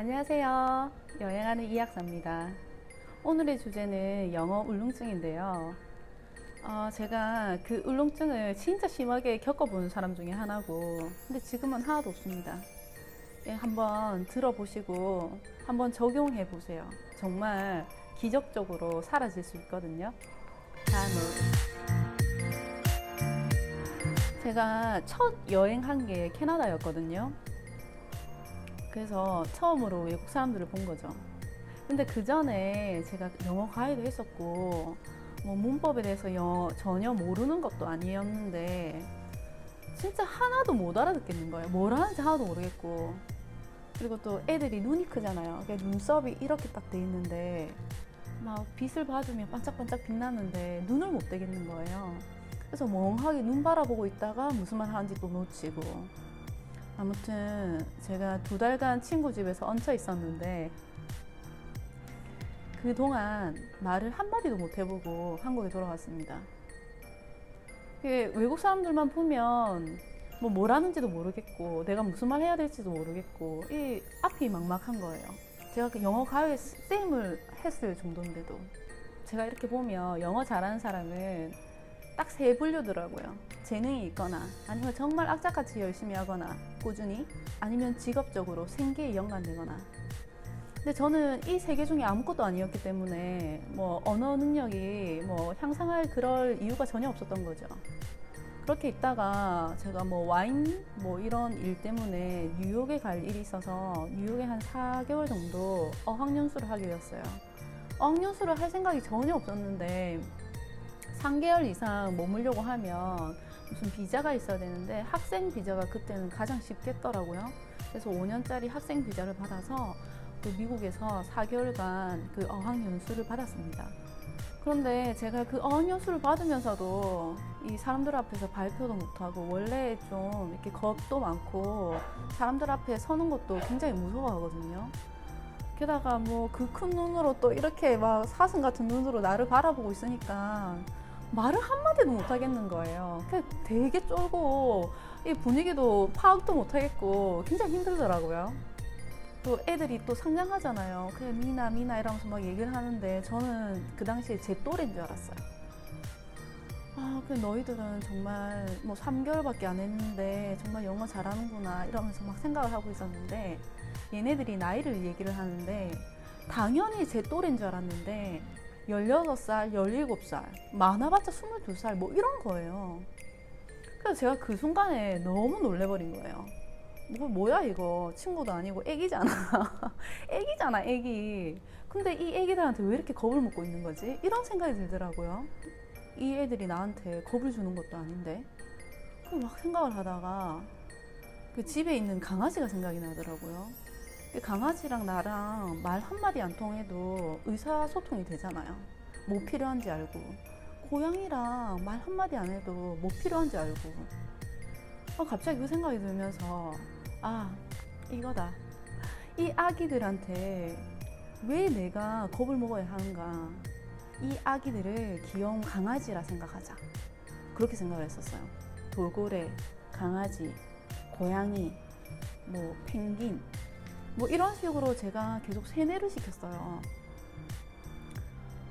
안녕하세요. 여행하는 이학사입니다. 오늘의 주제는 영어 울렁증인데요. 어, 제가 그 울렁증을 진짜 심하게 겪어본 사람 중에 하나고, 근데 지금은 하나도 없습니다. 예, 한번 들어보시고 한번 적용해 보세요. 정말 기적적으로 사라질 수 있거든요. 다음으로. 제가 첫 여행한 게 캐나다였거든요. 그래서 처음으로 외국 사람들을 본 거죠. 근데 그 전에 제가 영어 과외도 했었고, 뭐 문법에 대해서 여- 전혀 모르는 것도 아니었는데, 진짜 하나도 못 알아듣겠는 거예요. 뭘 하는지 하나도 모르겠고. 그리고 또 애들이 눈이 크잖아요. 눈썹이 이렇게 딱 돼 있는데, 막 빛을 받으면 반짝반짝 빛나는데, 눈을 못 떼겠는 거예요. 그래서 멍하게 눈 바라보고 있다가 무슨 말 하는지 또 놓치고. 아무튼 제가 두 달간 친구 집에서 얹혀 있었는데 그동안 말을 한마디도 못 해보고 한국에 돌아왔습니다. 외국 사람들만 보면 뭐뭘 하는지도 모르겠고 내가 무슨 말 해야 될지도 모르겠고 이 앞이 막막한 거예요. 제가 그 영어 과외 쌤을 했을 정도인데도 제가 이렇게 보면 영어 잘하는 사람은 딱 세 분류더라고요. 재능이 있거나 아니면 정말 악착같이 열심히 하거나 꾸준히 아니면 직업적으로 생계에 연관되거나 근데 저는 이 세 개 중에 아무것도 아니었기 때문에 뭐 언어 능력이 뭐 향상할 그럴 이유가 전혀 없었던 거죠. 그렇게 있다가 제가 뭐 와인 뭐 이런 일 때문에 뉴욕에 갈 일이 있어서 뉴욕에 한 4개월 정도 어학연수를 하게 되었어요. 어학연수를 할 생각이 전혀 없었는데 3개월 이상 머물려고 하면 무슨 비자가 있어야 되는데 학생 비자가 그때는 가장 쉽겠더라고요. 그래서 5년짜리 학생 비자를 받아서 그 미국에서 4개월간 그 어학 연수를 받았습니다. 그런데 제가 그 어학 연수를 받으면서도 이 사람들 앞에서 발표도 못하고 원래 좀 이렇게 겁도 많고 사람들 앞에 서는 것도 굉장히 무서워하거든요. 게다가 뭐 그 큰 눈으로 또 이렇게 막 사슴 같은 눈으로 나를 바라보고 있으니까 말을 한마디도 못 하겠는 거예요. 그 되게 쫄고 이 분위기도 파악도 못 하겠고 굉장히 힘들더라고요. 또 애들이 또 상냥하잖아요. 그래 미나 미나 이러면서 막 얘기를 하는데 저는 그 당시에 제 또래인 줄 알았어요. 아, 그 너희들은 정말 뭐 3개월밖에 안 했는데 정말 영어 잘하는구나 이러면서 막 생각을 하고 있었는데 얘네들이 나이를 얘기를 하는데 당연히 제 또래인 줄 알았는데 16살, 17살, 많아봤자 22살 뭐 이런 거예요. 그래서 제가 그 순간에 너무 놀래버린 거예요. 뭐, 뭐야 이거? 친구도 아니고 애기잖아. 애기잖아 애기. 근데 이 애기들한테 왜 이렇게 겁을 먹고 있는 거지? 이런 생각이 들더라고요. 이 애들이 나한테 겁을 주는 것도 아닌데. 그막 생각을 하다가 그 집에 있는 강아지가 생각이 나더라고요. 그 강아지랑 나랑 말 한마디 안 통해도 의사소통이 되잖아요. 뭐 필요한지 알고. 고양이랑 말 한마디 안 해도 뭐 필요한지 알고. 어, 갑자기 그 생각이 들면서 아 이거다. 이 아기들한테 왜 내가 겁을 먹어야 하는가. 이 아기들을 귀여운 강아지라 생각하자. 그렇게 생각을 했었어요. 돌고래 강아지 고양이 뭐 펭귄 뭐 이런 식으로 제가 계속 세뇌를 시켰어요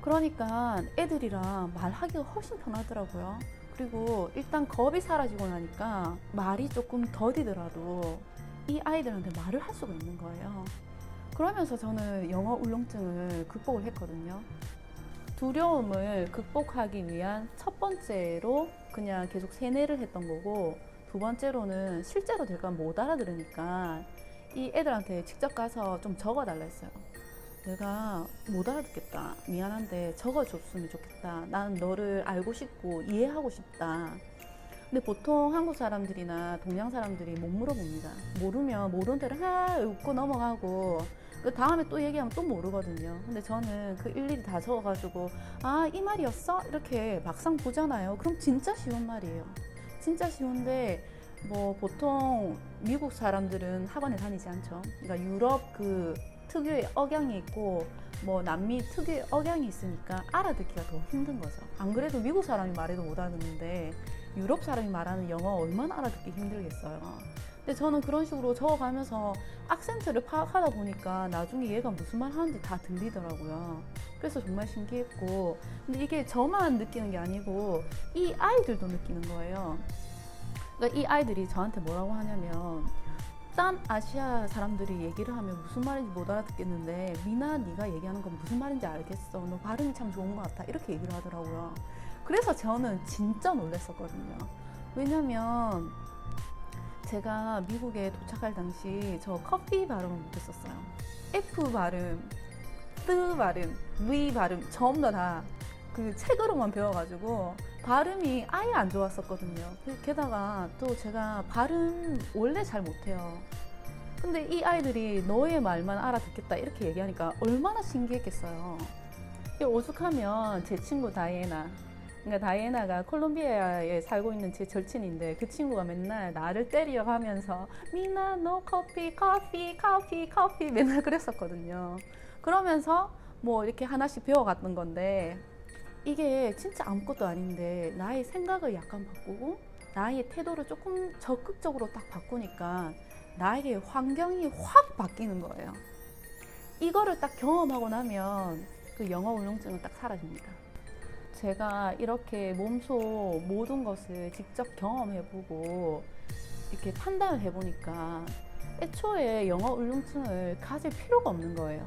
그러니까 애들이랑 말하기가 훨씬 편하더라고요 그리고 일단 겁이 사라지고 나니까 말이 조금 더디더라도 이 아이들한테 말을 할 수가 있는 거예요. 그러면서 저는 영어 울렁증을 극복을 했거든요. 두려움을 극복하기 위한 첫 번째로 그냥 계속 세뇌를 했던 거고 두 번째로는 실제로 내가 못 알아들으니까 이 애들한테 직접 가서 좀 적어달라 했어요. 내가 못 알아듣겠다. 미안한데 적어줬으면 좋겠다. 나는 너를 알고 싶고 이해하고 싶다. 근데 보통 한국 사람들이나 동양 사람들이 못 물어봅니다. 모르면 모르는 대로 하 웃고 넘어가고 그 다음에 또 얘기하면 또 모르거든요. 근데 저는 그 일일이 다 적어가지고 아 이 말이었어 이렇게 막상 보잖아요. 그럼 진짜 쉬운 말이에요. 진짜 쉬운데 뭐 보통 미국 사람들은 학원에 다니지 않죠. 그러니까 유럽 그 특유의 억양이 있고 뭐 남미 특유의 억양이 있으니까 알아듣기가 더 힘든 거죠. 안 그래도 미국 사람이 말해도 못 알아듣는데 유럽 사람이 말하는 영어 얼마나 알아듣기 힘들겠어요. 근데 저는 그런 식으로 적어가면서 악센트를 파악하다 보니까 나중에 얘가 무슨 말 하는지 다 들리더라고요. 그래서 정말 신기했고, 근데 이게 저만 느끼는 게 아니고 이 아이들도 느끼는 거예요. 그러니까 이 아이들이 저한테 뭐라고 하냐면 딴 아시아 사람들이 얘기를 하면 무슨 말인지 못 알아듣겠는데 미나 네가 얘기하는 건 무슨 말인지 알겠어. 너 발음이 참 좋은 것 같아. 이렇게 얘기를 하더라고요. 그래서 저는 진짜 놀랐었거든요. 왜냐면 제가 미국에 도착할 당시 저 커피 발음을 못했었어요. F 발음, 뜨 발음, V 발음 전부 다그 책으로만 배워가지고 발음이 아예 안 좋았었거든요. 그- 게다가 또 제가 발음 원래 잘 못해요. 근데 이 아이들이 너의 말만 알아듣겠다 이렇게 얘기하니까 얼마나 신기했겠어요. 이 오죽하면 제 친구 다이애나 그러니까 다이애나가 콜롬비아에 살고 있는 제 절친인데 그 친구가 맨날 나를 때리려 하면서 미나 너 커피 커피 커피 커피 맨날 그랬었거든요. 그러면서 뭐 이렇게 하나씩 배워갔던 건데 이게 진짜 아무것도 아닌데 나의 생각을 약간 바꾸고 나의 태도를 조금 적극적으로 딱 바꾸니까 나에게 환경이 확 바뀌는 거예요. 이거를 딱 경험하고 나면 그 영어 울렁증은 딱 사라집니다. 제가 이렇게 몸소 모든 것을 직접 경험해보고 이렇게 판단을 해보니까 애초에 영어 울렁증을 가질 필요가 없는 거예요.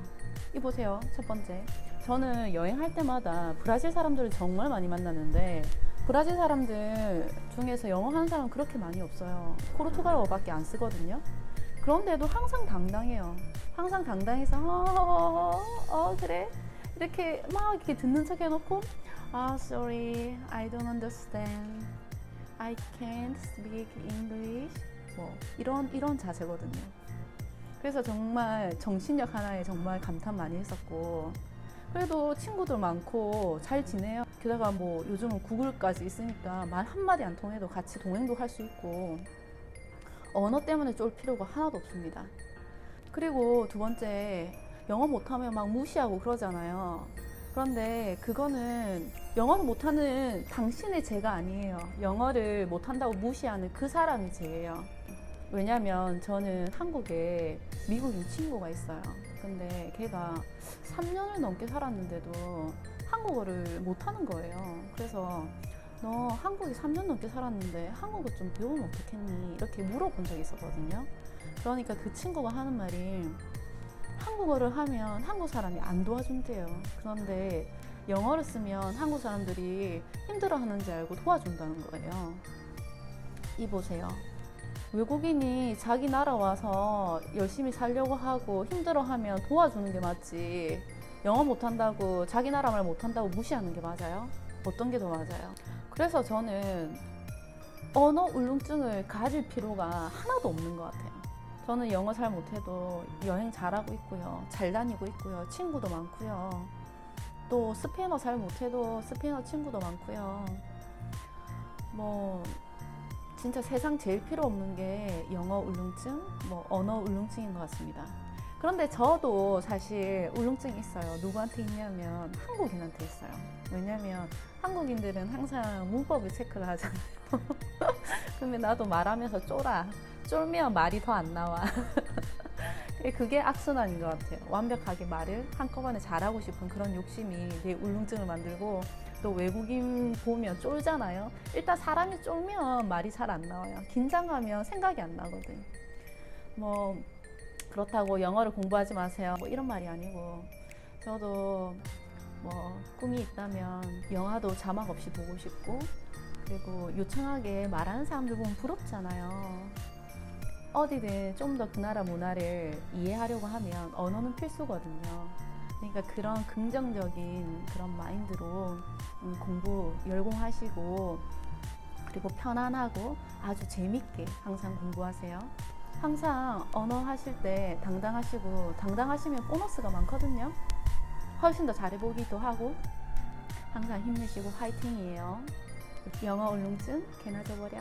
이 보세요. 첫 번째. 저는 여행할 때마다 브라질 사람들을 정말 많이 만났는데 브라질 사람들 중에서 영어 하는 사람 그렇게 많이 없어요. 포르투갈어밖에 안 쓰거든요. 그런데도 항상 당당해요. 항상 당당해서 어, 어, 어 그래 이렇게 막 이렇게 듣는 척 해놓고 아 sorry I don't understand I can't speak English 뭐 이런 이런 자세거든요. 그래서 정말 정신력 하나에 정말 감탄 많이 했었고 그래도 친구들 많고 잘 지내요. 게다가 뭐 요즘은 구글까지 있으니까 말 한마디 안 통해도 같이 동행도 할 수 있고 언어 때문에 쫄 필요가 하나도 없습니다. 그리고 두 번째 영어 못하면 막 무시하고 그러잖아요. 그런데 그거는 영어를 못하는 당신의 죄가 아니에요. 영어를 못한다고 무시하는 그 사람이 죄예요. 왜냐면 저는 한국에 미국인 친구가 있어요. 근데 걔가 3년을 넘게 살았는데도 한국어를 못하는 거예요. 그래서 너 한국에 3년 넘게 살았는데 한국어 좀 배우면 어떻겠니? 이렇게 물어본 적이 있었거든요. 그러니까 그 친구가 하는 말이 한국어를 하면 한국 사람이 안 도와준대요. 그런데 영어를 쓰면 한국 사람들이 힘들어하는지 알고 도와준다는 거예요. 이 보세요. 외국인이 자기 나라 와서 열심히 살려고 하고 힘들어하면 도와주는 게 맞지. 영어 못한다고 자기 나라 말 못한다고 무시하는 게 맞아요? 어떤 게 더 맞아요? 그래서 저는 언어 울렁증을 가질 필요가 하나도 없는 것 같아요. 저는 영어 잘 못해도 여행 잘하고 있고요. 잘 다니고 있고요. 친구도 많고요. 또 스페인어 잘 못해도 스페인어 친구도 많고요. 뭐 진짜 세상 제일 필요 없는 게 영어 울렁증, 뭐 언어 울렁증인 것 같습니다. 그런데 저도 사실 울렁증이 있어요. 누구한테 있냐면 한국인한테 있어요. 왜냐면 한국인들은 항상 문법을 체크를 하잖아요. 그러면 나도 말하면서 쫄아. 쫄면 말이 더 안 나와. 그게 악순환인 것 같아요. 완벽하게 말을 한꺼번에 잘하고 싶은 그런 욕심이 내 울렁증을 만들고 또 외국인 보면 쫄잖아요. 일단 사람이 쫄면 말이 잘 안 나와요. 긴장하면 생각이 안 나거든. 뭐 그렇다고 영어를 공부하지 마세요. 뭐 이런 말이 아니고 저도 뭐 꿈이 있다면 영화도 자막 없이 보고 싶고 그리고 유창하게 말하는 사람들 보면 부럽잖아요. 어디든 좀 더 그 나라 문화를 이해하려고 하면 언어는 필수거든요. 그러니까 그런 긍정적인 그런 마인드로 음, 공부 열공하시고 그리고 편안하고 아주 재밌게 항상 공부하세요. 항상 언어 하실 때 당당하시고 당당하시면 보너스가 많거든요. 훨씬 더 잘해보기도 하고 항상 힘내시고 화이팅이에요. 영어 울렁증 개나 져버려.